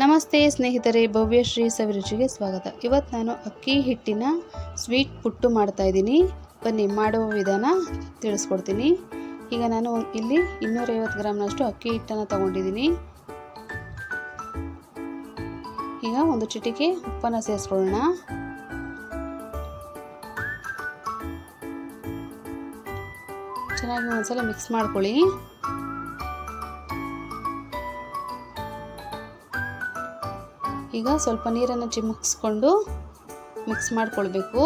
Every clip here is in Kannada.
ನಮಸ್ತೆ ಸ್ನೇಹಿತರೆ ಭವ್ಯಶ್ರೀ ಸವಿರುಚಿಗೆ ಸ್ವಾಗತ. ಇವತ್ತು ನಾನು ಅಕ್ಕಿ ಹಿಟ್ಟಿನ ಸ್ವೀಟ್ ಪುಟ್ಟು ಮಾಡ್ತಾ ಇದ್ದೀನಿ. ಬನ್ನಿ, ಮಾಡುವ ವಿಧಾನ ತಿಳಿಸ್ಕೊಡ್ತೀನಿ. ಈಗ ನಾನು ಇಲ್ಲಿ ಇನ್ನೂರೈವತ್ತು ಗ್ರಾಮ್ನಷ್ಟು ಅಕ್ಕಿ ಹಿಟ್ಟನ್ನು ತಗೊಂಡಿದ್ದೀನಿ. ಈಗ ಒಂದು ಚಿಟಿಕೆ ಉಪ್ಪನ್ನು ಸೇರಿಸ್ಕೊಳ್ಳೋಣ. ಚೆನ್ನಾಗಿ ಒಂದ್ಸಲ ಮಿಕ್ಸ್ ಮಾಡ್ಕೊಳ್ಳಿ. ಈಗ ಸ್ವಲ್ಪ ನೀರನ್ನು ಚಿಮುಕ್ಸ್ಕೊಂಡು ಮಿಕ್ಸ್ ಮಾಡ್ಕೊಳ್ಬೇಕು.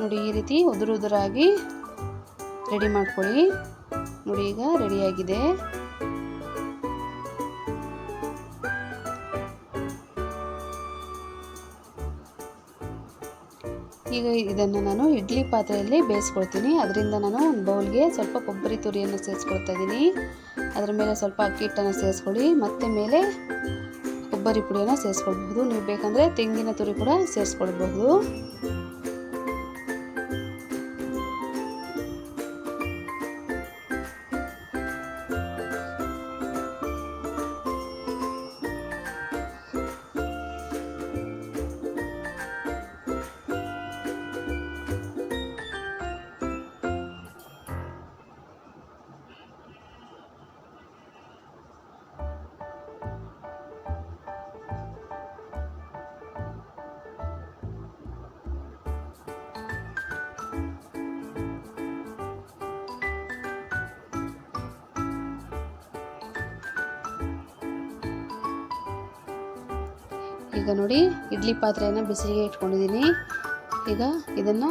ನೋಡಿ, ಈ ರೀತಿ ಉದುರು ಉದುರಾಗಿ ರೆಡಿ ಮಾಡ್ಕೊಳ್ಳಿ. ನೋಡಿ, ಈಗ ರೆಡಿಯಾಗಿದೆ. ಈಗ ಇದನ್ನು ನಾನು ಇಡ್ಲಿ ಪಾತ್ರೆಯಲ್ಲಿ ಬೇಯಿಸ್ಕೊಳ್ತೀನಿ. ಅದರಿಂದ ನಾನು ಒಂದು ಬೌಲ್ಗೆ ಸ್ವಲ್ಪ ಕೊಬ್ಬರಿ ತುರಿಯನ್ನು ಸೇರಿಸ್ಕೊಳ್ತಾ ಇದ್ದೀನಿ. ಅದರ ಮೇಲೆ ಸ್ವಲ್ಪ ಅಕ್ಕಿ ಹಿಟ್ಟನ್ನು ಸೇರಿಸ್ಕೊಳ್ಳಿ. ಮತ್ತೆ ಮೇಲೆ ಕೊಬ್ಬರಿ ಪುಡಿಯನ್ನು ಸೇರಿಸ್ಕೊಳ್ಬಹುದು. ನೀವು ಬೇಕಂದರೆ ತೆಂಗಿನ ತುರಿ ಕೂಡ ಸೇರಿಸ್ಕೊಳ್ಬಹುದು. ಈಗ ನೋಡಿ ಇಡ್ಲಿ ಪಾತ್ರೆಯನ್ನು ಬಿಸಿಲಿಗೆ ಇಟ್ಕೊಂಡಿದ್ದೀನಿ. ಈಗ ಇದನ್ನು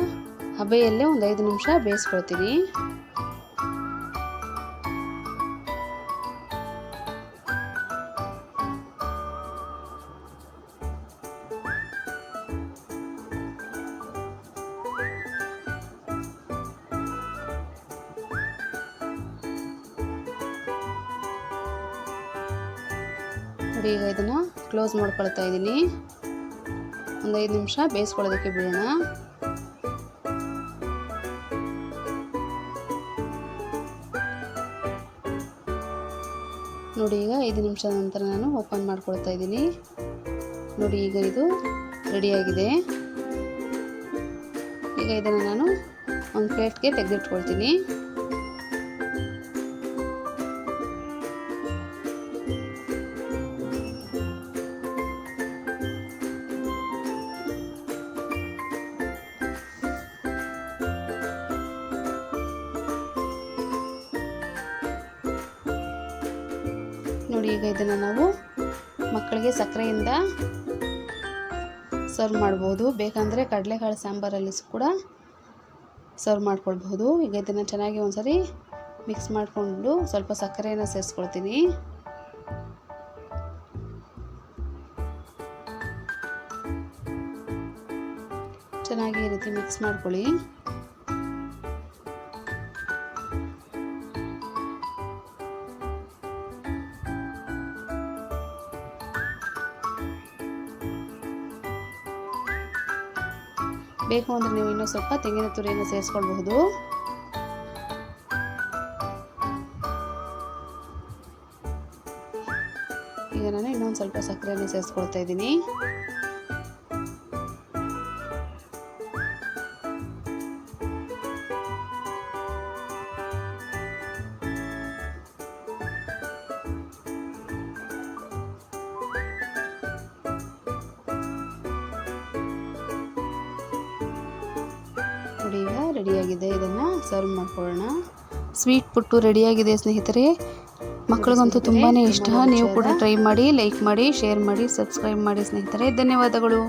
ಹಬೆಯಲ್ಲೇ ಒಂದು ಐದು ನಿಮಿಷ ಬೇಯಿಸ್ಕೊಳ್ತೀನಿ. ಈಗ ಇದನ್ನು ಕ್ಲೋಸ್ ಮಾಡ್ಕೊಳ್ತಾ ಇದ್ದೀನಿ. ಒಂದು ಐದು ನಿಮಿಷ ಬೇಯಿಸ್ಕೊಳ್ಳೋದಕ್ಕೆ ಬಿಡೋಣ. ನೋಡಿ ಈಗ ಐದು ನಿಮಿಷದ ನಂತರ ನಾನು ಓಪನ್ ಮಾಡ್ಕೊಳ್ತಾ ಇದ್ದೀನಿ. ನೋಡಿ ಈಗ ಇದು ರೆಡಿಯಾಗಿದೆ ಈಗ ಇದನ್ನು ನಾನು ಒಂದು ಪ್ಲೇಟ್ಗೆ ತೆಗೆದಿಟ್ಕೊಳ್ತೀನಿ. ನೋಡಿ ಈಗ ಇದನ್ನು ನಾವು ಮಕ್ಕಳಿಗೆ ಸಕ್ಕರೆಯಿಂದ ಸರ್ವ್ ಮಾಡ್ಬೋದು. ಬೇಕಂದರೆ ಕಡಲೆಕಾಳು ಸಾಂಬಾರಲ್ಲಿ ಕೂಡ ಸರ್ವ್ ಮಾಡ್ಕೊಳ್ಬೋದು ಈಗ ಇದನ್ನು ಚೆನ್ನಾಗಿ ಒಂದ್ಸರಿ ಮಿಕ್ಸ್ ಮಾಡಿಕೊಂಡು ಸ್ವಲ್ಪ ಸಕ್ಕರೆಯನ್ನು ಸೇರಿಸ್ಕೊಳ್ತೀನಿ. ಚೆನ್ನಾಗಿ ಈ ರೀತಿ ಮಿಕ್ಸ್ ಮಾಡ್ಕೊಳ್ಳಿ. ಬೇಕು ಅಂದರೆ ನೀವು ಇನ್ನೂ ಸ್ವಲ್ಪ ತೆಂಗಿನ ತುರಿಯನ್ನು ಸೇರಿಸ್ಕೊಳ್ಬಹುದು. ಈಗ ನಾನು ಇನ್ನೊಂದು ಸ್ವಲ್ಪ ಸಕ್ಕರೆಯನ್ನು ಸೇರಿಸ್ಕೊಳ್ತಾ ಇದ್ದೀನಿ. ನೋಡಿ ಈಗ ರೆಡಿಯಾಗಿದೆ. ಇದನ್ನು ಸರ್ವ್ ಮಾಡ್ಕೊಳ್ಳೋಣ. ಸ್ವೀಟ್ ಪುಟ್ಟು ರೆಡಿಯಾಗಿದೆ ಸ್ನೇಹಿತರೆ. ಮಕ್ಕಳಿಗಂತೂ ತುಂಬಾ ಇಷ್ಟ. ನೀವು ಕೂಡ ಟ್ರೈ ಮಾಡಿ ಲೈಕ್ ಮಾಡಿ ಶೇರ್ ಮಾಡಿ ಸಬ್ಸ್ಕ್ರೈಬ್ ಮಾಡಿ ಸ್ನೇಹಿತರೆ. ಧನ್ಯವಾದಗಳು.